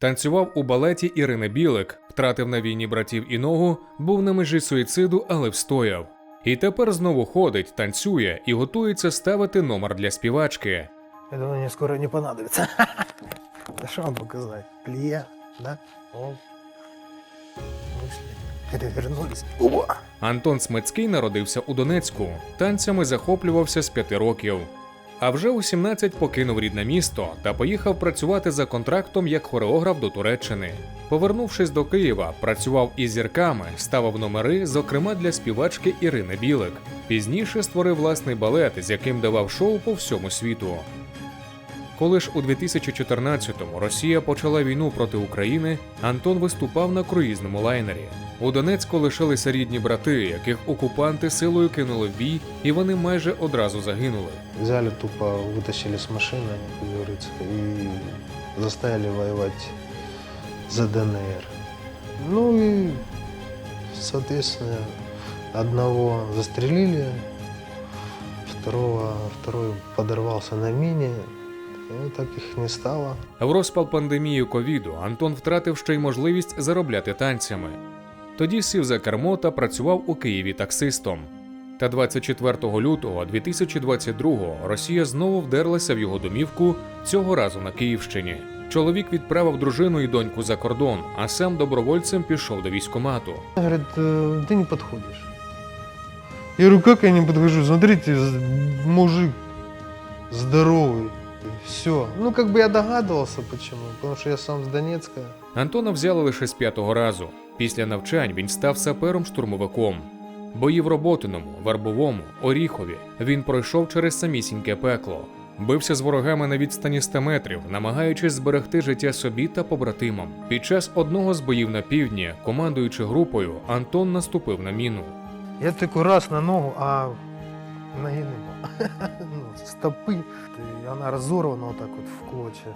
Танцював у балеті Ірини Білик, втратив на війні братів і ногу, був на межі суїциду, але встояв. І тепер знову ходить, танцює і готується ставити номер для співачки. Я думаю, мне скоро не понадобится. Да что вам показать? Клиент, да? Перевернулись. О! Антон Смицький народився у Донецьку, танцями захоплювався з п'яти років. А вже у 17 покинув рідне місто та поїхав працювати за контрактом як хореограф до Туреччини. Повернувшись до Києва, працював із зірками, ставив номери, зокрема для співачки Ірини Білик. Пізніше створив власний балет, з яким давав шоу по всьому світу. Коли ж у 2014-му Росія почала війну проти України, Антон виступав на круїзному лайнері. У Донецьку лишилися рідні брати, яких окупанти силою кинули в бій, і вони майже одразу загинули. Взяли тупо, вытащили с машины, как говорится, и заставили воевать за ДНР. Ну и, соответственно, одного застрелили, второго, второй подорвался на мине, и так их не стало. В розпал пандемії ковіду Антон втратив ще й можливість заробляти танцями. Тоді сів за кермо та працював у Києві таксистом. Та 24 лютого 2022-го Росія знову вдерлася в його домівку, цього разу на Київщині. Чоловік відправив дружину і доньку за кордон, а сам добровольцем пішов до військомату. Говорит, «Э, ты не подходишь. Я говорю, как я не подхожу? Смотрите, з- мужик здоровый. Все. Ну, как бы я догадывался, почему. Потому что я сам с Донецка. Антона взяли лише з п'ятого разу. Після навчань він став сапером-штурмовиком. Бої в Роботиному, Вербовому, Оріхові він пройшов через самісіньке пекло. Бився з ворогами на відстані 100 метрів, намагаючись зберегти життя собі та побратимам. Під час одного з боїв на півдні, командуючи групою, Антон наступив на міну. Я такой раз на ногу, а ноги не было. Ну, стопы. Она разорвана вот так вот в клочья.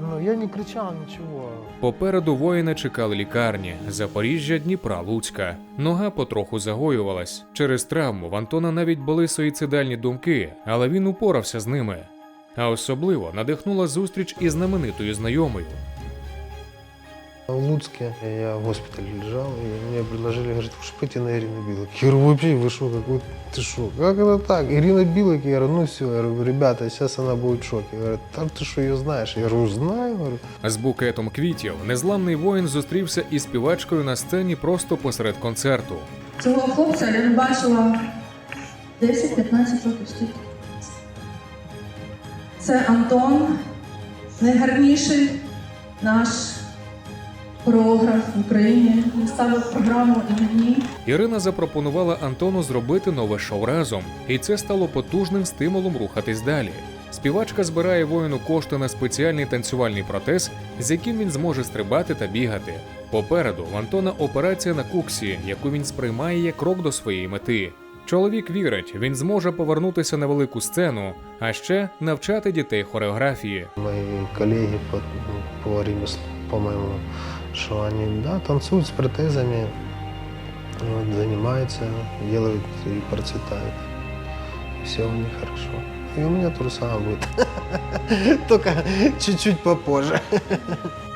Ну, я не кричав нічого. Попереду воїна чекали лікарні Запоріжжя, Дніпра, Луцька. Нога потроху загоювалась. Через травму в Антона навіть були суїцидальні думки, але він упорався з ними. А особливо надихнула зустріч із знаменитою знайомою. В Луцке я в госпитале лежал, и мне предложили, говорит, уж пойти на Ирину Билок. Я говорю, вообще, вы что, какой, ты что, как это так? Ирина Билок, я говорю, ну все, я говорю, ребята, сейчас она будет в шоке. Говорят, там ты что, ее знаешь? Я говорю, знаю, говорю. З букетом квітів незламний воїн зустрівся із співачкою на сцені просто посеред концерту. Цього хлопця я не бачила 10-15 років стільки. Це Антон, найгарніший наш хореограф в Україні. Ставив програму і мені. Ірина запропонувала Антону зробити нове шоу разом, і це стало потужним стимулом рухатись далі. Співачка збирає воїну кошти на спеціальний танцювальний протез, з яким він зможе стрибати та бігати. Попереду в Антона операція на куксі, яку він сприймає як крок до своєї мети. Чоловік вірить, він зможе повернутися на велику сцену, а ще навчати дітей хореографії. Мои коллеги по, по ремеслу, по-моему, что они, да, танцуют с протезами, вот, занимаются, делают и процветают. Все у них хорошо. И у меня то же самое будет. Только чуть-чуть попозже.